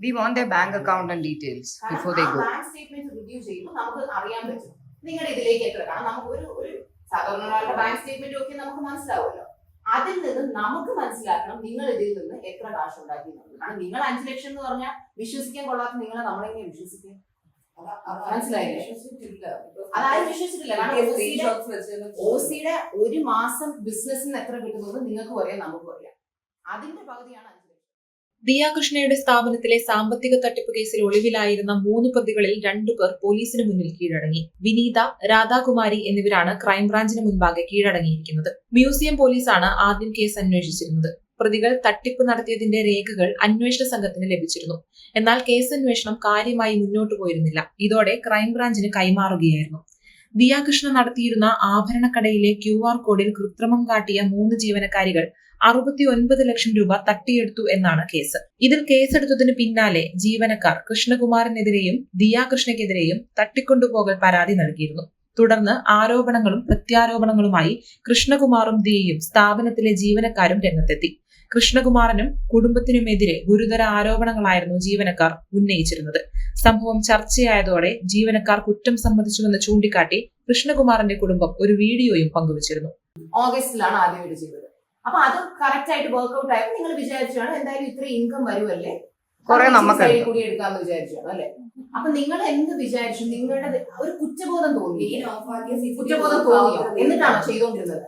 We want the bank account and details before they go bank statement review ചെയ്യുമ്പോൾ നമുക്ക് അറിയാൻ പറ്റും. നിങ്ങളുടെ ഇതിലേക്ക് എത്ര കാരണം നമുക്ക് ഒരു ഒരു സാധാരണ ഒരാളുടെ ബാങ്ക് സ്റ്റേറ്റ്മെന്റ് ഒക്കെ നമുക്ക് മനസ്സിലാവുമല്ലോ. അതിൽ നിന്ന് നമുക്ക് മനസ്സിലാക്കണം നിങ്ങൾ ഇതിൽ നിന്ന് എത്ര കാശ് ഉണ്ടാക്കി എന്നുള്ളത്. കാരണം നിങ്ങൾ അഞ്ചു ലക്ഷം എന്ന് പറഞ്ഞാൽ വിശ്വസിക്കാൻ കൊള്ളാത്ത നിങ്ങളെ നമ്മളെങ്ങനെ വിശ്വസിക്കും മനസ്സിലായില്ല? വിശ്വസിച്ചിട്ടില്ല. കാരണം ഓസിയുടെ ഒരു മാസം ബിസിനസ് എത്ര കിട്ടുന്നത് നിങ്ങൾക്ക് പറയാം നമുക്ക് പറയാം അതിന്റെ പകുതിയാണ് അഞ്ച് ലക്ഷം ദിയ കൃഷ്ണയുടെ സ്ഥാപനത്തിലെ സാമ്പത്തിക തട്ടിപ്പ് കേസിൽ ഒളിവിലായിരുന്ന മൂന്ന് പ്രതികളിൽ രണ്ടുപേർ പോലീസിന് മുന്നിൽ കീഴടങ്ങി. വിനീത രാധാകുമാരി എന്നിവരാണ് ക്രൈംബ്രാഞ്ചിന് മുൻപാകെ കീഴടങ്ങിയിരിക്കുന്നത്. മ്യൂസിയം പോലീസാണ് ആദ്യം കേസ് അന്വേഷിച്ചിരുന്നത്. പ്രതികൾ തട്ടിപ്പ് നടത്തിയതിന്റെ രേഖകൾ അന്വേഷണ സംഘത്തിന് ലഭിച്ചിരുന്നു. എന്നാൽ കേസ് അന്വേഷണം കാര്യമായി മുന്നോട്ടു പോയിരുന്നില്ല. ഇതോടെ ക്രൈംബ്രാഞ്ചിന് കൈമാറുകയായിരുന്നു. ദിയ കൃഷ്ണ നടത്തിയിരുന്ന ആഭരണക്കടയിലെ ക്യു ആർ കോഡിൽ കൃത്രിമം കാട്ടിയ മൂന്ന് ജീവനക്കാരികൾ അറുപത്തി ഒൻപത് ലക്ഷം രൂപ തട്ടിയെടുത്തു എന്നാണ് കേസ്. ഇതിൽ കേസെടുത്തതിന് പിന്നാലെ ജീവനക്കാർ കൃഷ്ണകുമാറിനെതിരെയും ദിയ കൃഷ്ണയ്ക്കെതിരെയും തട്ടിക്കൊണ്ടുപോകൽ പരാതി നൽകിയിരുന്നു. തുടർന്ന് ആരോപണങ്ങളും പ്രത്യാരോപണങ്ങളുമായി കൃഷ്ണകുമാറും ദിയയും സ്ഥാപനത്തിലെ ജീവനക്കാരും രംഗത്തെത്തി. കൃഷ്ണകുമാറിനും കുടുംബത്തിനുമെതിരെ ഗുരുതര ആരോപണങ്ങളായിരുന്നു ജീവനക്കാർ ഉന്നയിച്ചിരുന്നത്. സംഭവം ചർച്ചയായതോടെ ജീവനക്കാർ കുറ്റം സമ്മതിച്ചുവെന്ന് ചൂണ്ടിക്കാട്ടി കൃഷ്ണകുമാറിന്റെ കുടുംബം ഒരു വീഡിയോയും പങ്കുവച്ചിരുന്നു. ഓഗസ്റ്റിലാണ് ആദ്യമായിട്ട് ചെയ്തത്. അപ്പൊ അത് കറക്റ്റ് ആയിട്ട് വർക്ക്ഔട്ട് ആയപ്പോൾ നിങ്ങൾ വിചാരിച്ചാണ് എന്തായാലും ഇത്ര ഇൻകം വരുമല്ലേ കുറെ നമുക്ക് കൂടി എടുക്കാന്ന് വിചാരിച്ചു അല്ലെ? അപ്പൊ നിങ്ങൾ എന്ത് വിചാരിച്ചു? നിങ്ങളുടെ ഒരു കുറ്റബോധം തോന്നി കുറ്റബോധം തോന്നിയോ? എന്നിട്ടാണോ ചെയ്തുകൊണ്ടിരുന്നത്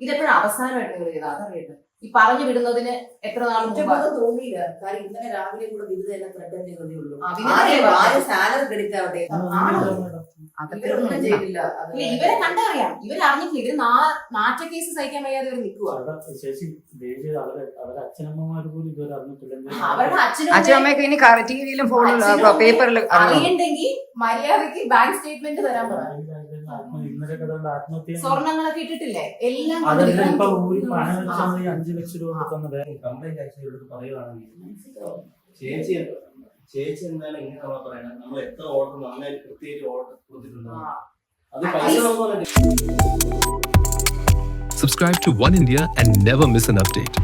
ഇതെപ്പോഴും അവസാനമായിട്ട് നിങ്ങൾ ചെയ്തത്? അതറിയട്ടെ. ഈ പറഞ്ഞു വിടുന്നതിന് എത്ര നാൾ തോന്നിയില്ല. കാര്യം ഇന്നലെ രാവിലെ കൂടെ വിരുദ്ധ എല്ലാം ത്രട്ടൻ ചെയ്തതേ ഉള്ളൂ സാലറി ഇവരൊന്നും ചെയ്തില്ല. ഇവരെ കണ്ടറിയാം ഇവരെ അറിഞ്ഞിട്ടില്ല. ഇവർ നാറ്റ കേസ് സഹിക്കാൻ വയ്യാതെ ഇവർ നിൽക്കുവാണ് ടിവിയിലും ഫോണിലും അറിയാം അറിയണ്ടെങ്കിൽ മര്യാദയ്ക്ക് ബാങ്ക് സ്റ്റേറ്റ്മെന്റ് തരാൻ പറ. ആത്മ- ഇന്നലെ കിടന്ന ആത്മഹത്യ സ്വർണങ്ങളൊക്കെ ഇട്ടിട്ടില്ലേ? എല്ലാം അതല്ല ഇപ്പൊ കൊണ്ടുവരണം. ഊരി പണം വെച്ചാൽ അഞ്ചു ലക്ഷം രൂപ കംപ്ലൈന്റ് പറയുവാണെങ്കിൽ ചേച്ചി ചേച്ചി എന്തായാലും ഇങ്ങനെ നമ്മളെ പറയുന്നത്? നമ്മൾ എത്ര ഓർഡർ നന്നായി കൃത്യമായിട്ട് ഓർഡർ കൊടുത്തിട്ടുണ്ട്. ആ. അത് പൈസ Subscribe to One India and never miss an update.